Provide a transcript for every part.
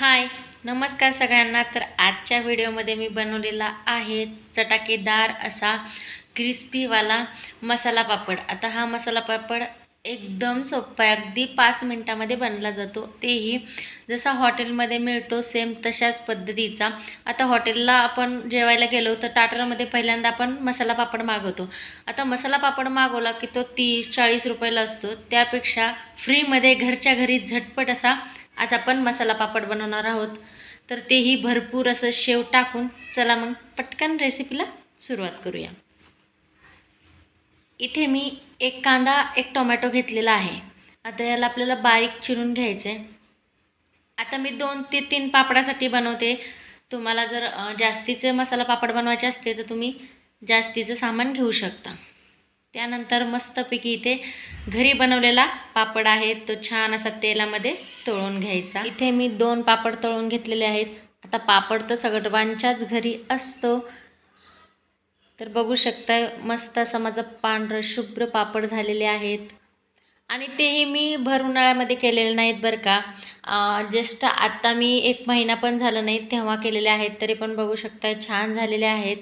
हाय नमस्कार सगळ्यांना. तर आजच्या व्हिडिओमध्ये मी बनवलेला आहे चटाकेदार असा क्रिस्पीवाला मसाला पापड. आता हा मसाला पापड एकदम सोपा आहे. अगदी पाच मिनटामध्ये बनला जातो. तेही जसा हॉटेलमध्ये मिळतो सेम तशाच पद्धतीचा. आता हॉटेलला आपण जेवायला गेलो तर टाटरमध्ये पहिल्यांदा आपण मसाला पापड मागवतो. आता मसाला पापड मागवला की तो तीस चाळीस रुपयाला असतो. त्यापेक्षा फ्रीमध्ये घरच्या घरी झटपट असा आज आपण मसाला पापड बनवणार आहोत. तर तेही भरपूर असं शेव टाकून चला मग पटकन रेसिपीला सुरुवात करूया. इथे मी एक कांदा एक टोमॅटो घेतलेला आहे. आता याला आपल्याला बारीक चिरून घ्यायचं आहे आता मी दोन ते तीन पापडासाठी बनवते. तुम्हाला जर जास्तीचं जास्तीचे मसाला पापड बनवायचे असते तर तुम्ही जास्तीचं सामान घेऊ शकता. त्यानंतर मस्तपैकी इथे घरी बनवलेला पापड आहे. तो छान असा तेलामध्ये तळून घ्यायचा. इथे मी दोन पापड तळून घेतलेले आहेत. आता पापड तर सगळ्यांच्याच घरी असतो. तर बघू शकता मस्त असा माझा पांढरं शुभ्र पापड झालेले आहेत. आणि तेही मी भर उन्हाळ्यामध्ये केलेले नाहीत बरं का. जस्ट आत्ता मी एक महिना पण झालं नाही तेव्हा केलेले आहेत. तरी पण बघू शकता छान झालेले आहेत.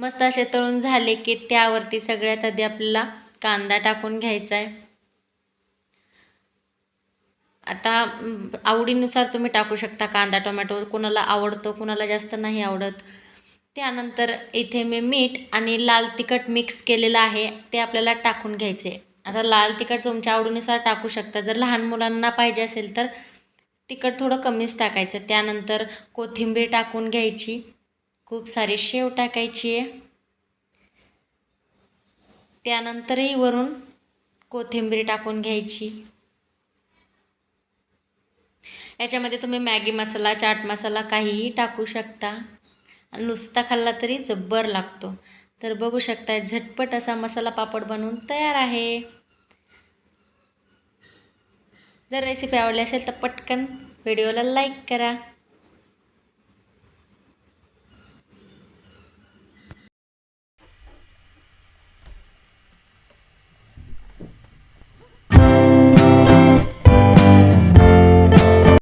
मस्त असे तळून झाले की त्यावरती सगळ्यात आधी आपल्याला कांदा टाकून घ्यायचा आहे आता आवडीनुसार तुम्ही टाकू शकता कांदा टोमॅटो. कुणाला आवडतो कुणाला जास्त नाही आवडत. त्यानंतर इथे मी मीठ आणि लाल तिखट मिक्स केलेलं आहे ते आपल्याला टाकून घ्यायचे आता लाल तिखट तुमच्या आवडीनुसार टाकू शकता. जर लहान मुलांना पाहिजे असेल तर तिखट थोडं कमीच टाकायचं. त्यानंतर कोथिंबीर टाकून घ्यायची. खूप सारी शेव टाकायची. आहे त्यानंतरही वरून कोथिंबीर टाकून घ्यायची. याच्यामध्ये तुम्ही मॅगी मसाला चाट मसाला काहीही टाकू शकता. आणि नुसता खाल्ला तरी जब्बर लागतो. तर बघू शकता झटपट असा मसाला पापड बनवून तयार आहे. जर रेसिपी आवडली असेल तर पटकन व्हिडिओला लाईक करा.